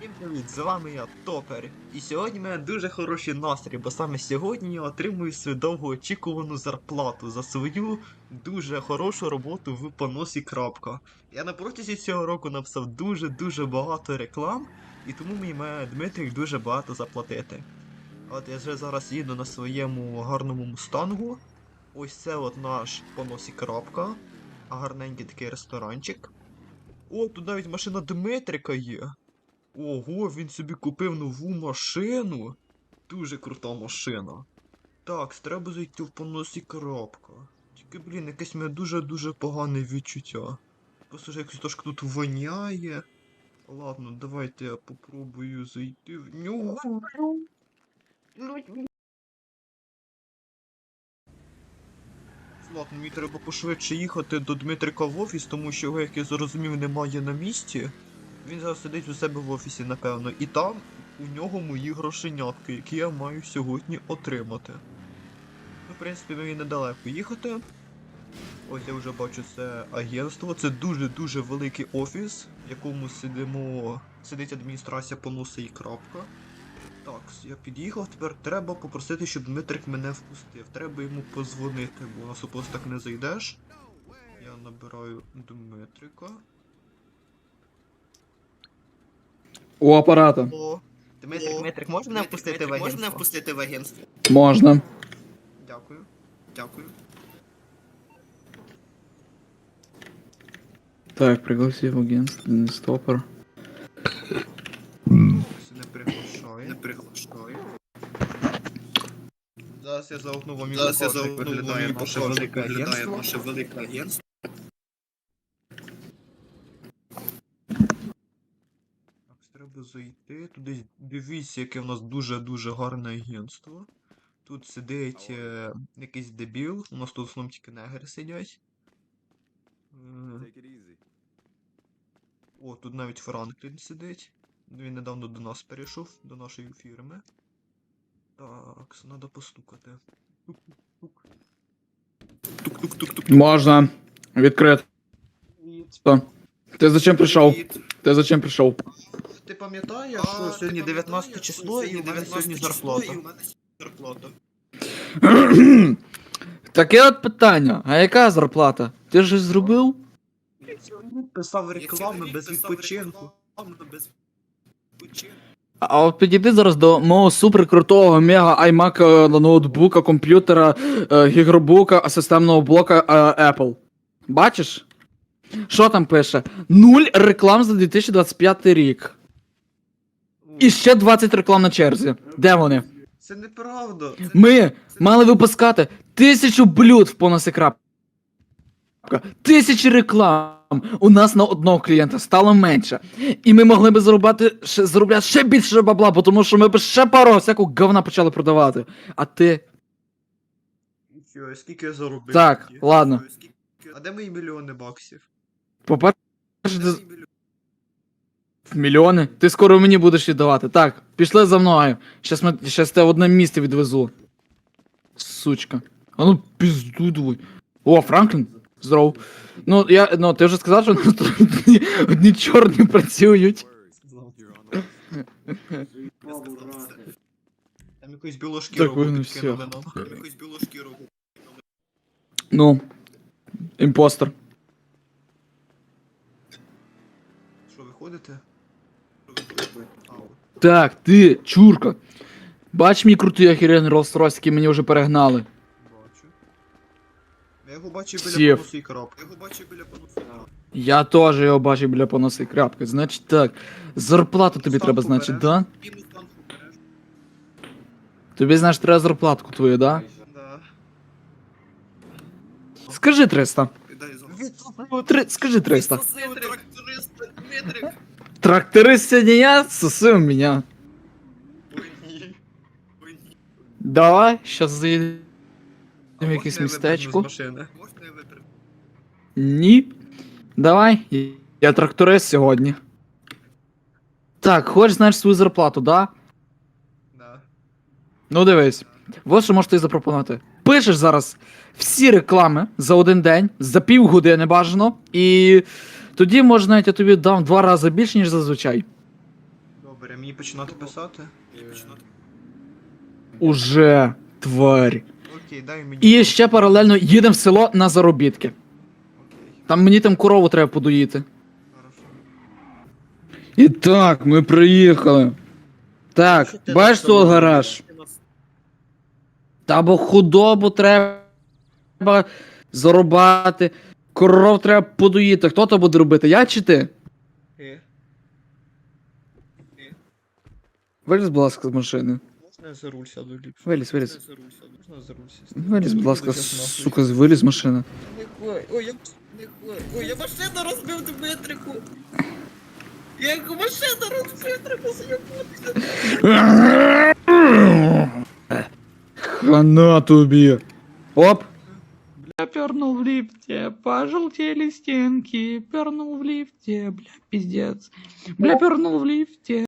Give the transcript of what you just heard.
Всім привіт, з вами я Топер. І сьогодні в мене дуже хороший настрій, бо саме сьогодні я отримую свою довгоочікувану зарплату за свою дуже хорошу роботу в поносі крапка. Я на протязі цього року написав дуже-дуже багато реклам, і тому мені має Дмитрик дуже багато заплатити. От я вже зараз їду на своєму гарному мустангу. Ось це от наш поносі крапка. Гарненький такий ресторанчик. О, тут навіть машина Дмитрика є. Ого, він собі купив нову машину. Дуже крута машина. Так, треба зайти в поносі крапка. Тільки, блін, якесь мене дуже-дуже погане відчуття. Просто ж якось трошки тут воняє. Ладно, давайте я попробую зайти в нього. Ладно, мені треба пошвидше їхати до Дмитрика в офіс, тому що його, як я зрозумів, немає на місці. Він зараз сидить у себе в офісі, напевно, і там у нього мої грошенятки, які я маю сьогодні отримати. Ну, в принципі, мені недалеко їхати. Ось я вже бачу це агентство. Це дуже-дуже великий офіс, в якому сидимо. Сидить адміністрація поноси і крапка. Так, я під'їхав, тепер треба попросити, щоб Дмитрик мене впустив. Треба йому позвонити, бо на супост так не зайдеш. Я набираю Дмитрика. У апарата. О, Дмитрик, Дмитрик, можна мене впустити в агентство? Можна впустити в агентство? Можна. Дякую. Дякую. Так, пригласив агентство, стопор. Ось Не приглашає. Не приглашаю. Зараз я заокну вам Зараз я покажу, як заокну виглядає вам наше покажу, велике як виглядає агентство. наше велике агентство. Зайти. Туди дивіться, яке в нас дуже-дуже гарне агентство. Тут сидить е, якийсь дебіл, у нас тут в основному тільки негри сидять. Е, О, тут навіть Франклін сидить. Він недавно до нас перейшов, до нашої фірми. Так, треба постукати. Тук-тук-тук-тук. Можна. Відкрито. Ти зачем прийшов? Ти зачем прийшов? Ти пам'ятаєш, що сьогодні 19 число і у мене сьогодні зарплата? Таке от питання. А яка зарплата? Ти ж зробив? Писав реклами без відпочинку. А от підійди зараз до мого суперкрутого мега iMac е, ноутбука, комп'ютера, е, гігробука, системного блока е, Apple. Бачиш? Що там пише? Нуль реклам за 2025 рік. І ще 20 реклам на черзі. Де вони? Це неправда. Ми мали випускати тисячу блюд в поноси крапка. Тисячі реклам. У нас на одного клієнта стало менше. І ми могли би заробляти ще, заробляти ще більше бабла, бо тому що ми б ще пару всякого говна почали продавати. А ти. Що, скільки я заробив? Так, ладно. А де мої мільйони баксів? По-перше, ти мільйони. Ти скоро мені будеш віддавати. Так, пішли за мною. Щас, ми, щас тебе в одне місце відвезу. Сучка. А ну пізду давай. О, Франклін. Здоров. Ну, я, ну, ти вже сказав, що нас тут одні, одні чорні працюють. Там якоїсь білошки Так, підкинули білошки робить. Ну. Імпостер. Що, виходите? Так, ти, чурка. Бач мій крутий охеренний Rolls-Royce, який мені вже перегнали. Бачу. Я його бачив біля Сів. поносу і коробки. Я його бачив біля поносу. Я теж його бачив біля поноси крапки. Значить так. Зарплату тобі треба, значить, береш? да? Мінус танку береш. Тобі, знаєш, треба зарплатку твою, да? Да. Скажи 300. Дай зон. Три... Скажи 300. Сосив тракториста Дмитрик. Тракторист сегодня я, соси у меня. Давай, сейчас заїдемо в якесь містечко. Ні. Давай, я тракторист сьогодні. Так, хочеш знаєш свою зарплату, да? Да. Ну дивись. Вот що можеш тобі запропонувати. Пишеш зараз всі реклами за один день, за півгодини бажано, і тоді, може, навіть я тобі дам два рази більше, ніж зазвичай. Добре. Мені починати писати? Уже, тварь. Окей, дай мені. І ще паралельно їдемо в село на заробітки. Окей, Там мені там корову треба подоїти. хорошо. І так, ми приїхали. Так, Що бачиш тут гараж? Та бо худобу треба зарубати. Коров треба подоїти. Хто то буде робити? Я чи ти? Виліз, будь ласка, з машини. можна я за руль сяду ліпше? Виліз, виліз. Можна за руль сісти? Виліз, будь ласка, сука, виліз з машини. Ой, ой, я... Ой, я машину розбив Дмитрику. Я яку машину розбив, треба з'їбатися. Хана тобі. Оп. Бля, пернул в лифте, пожелтели стенки, пернул в лифте, бля, пиздец. Бля, пернул в лифте.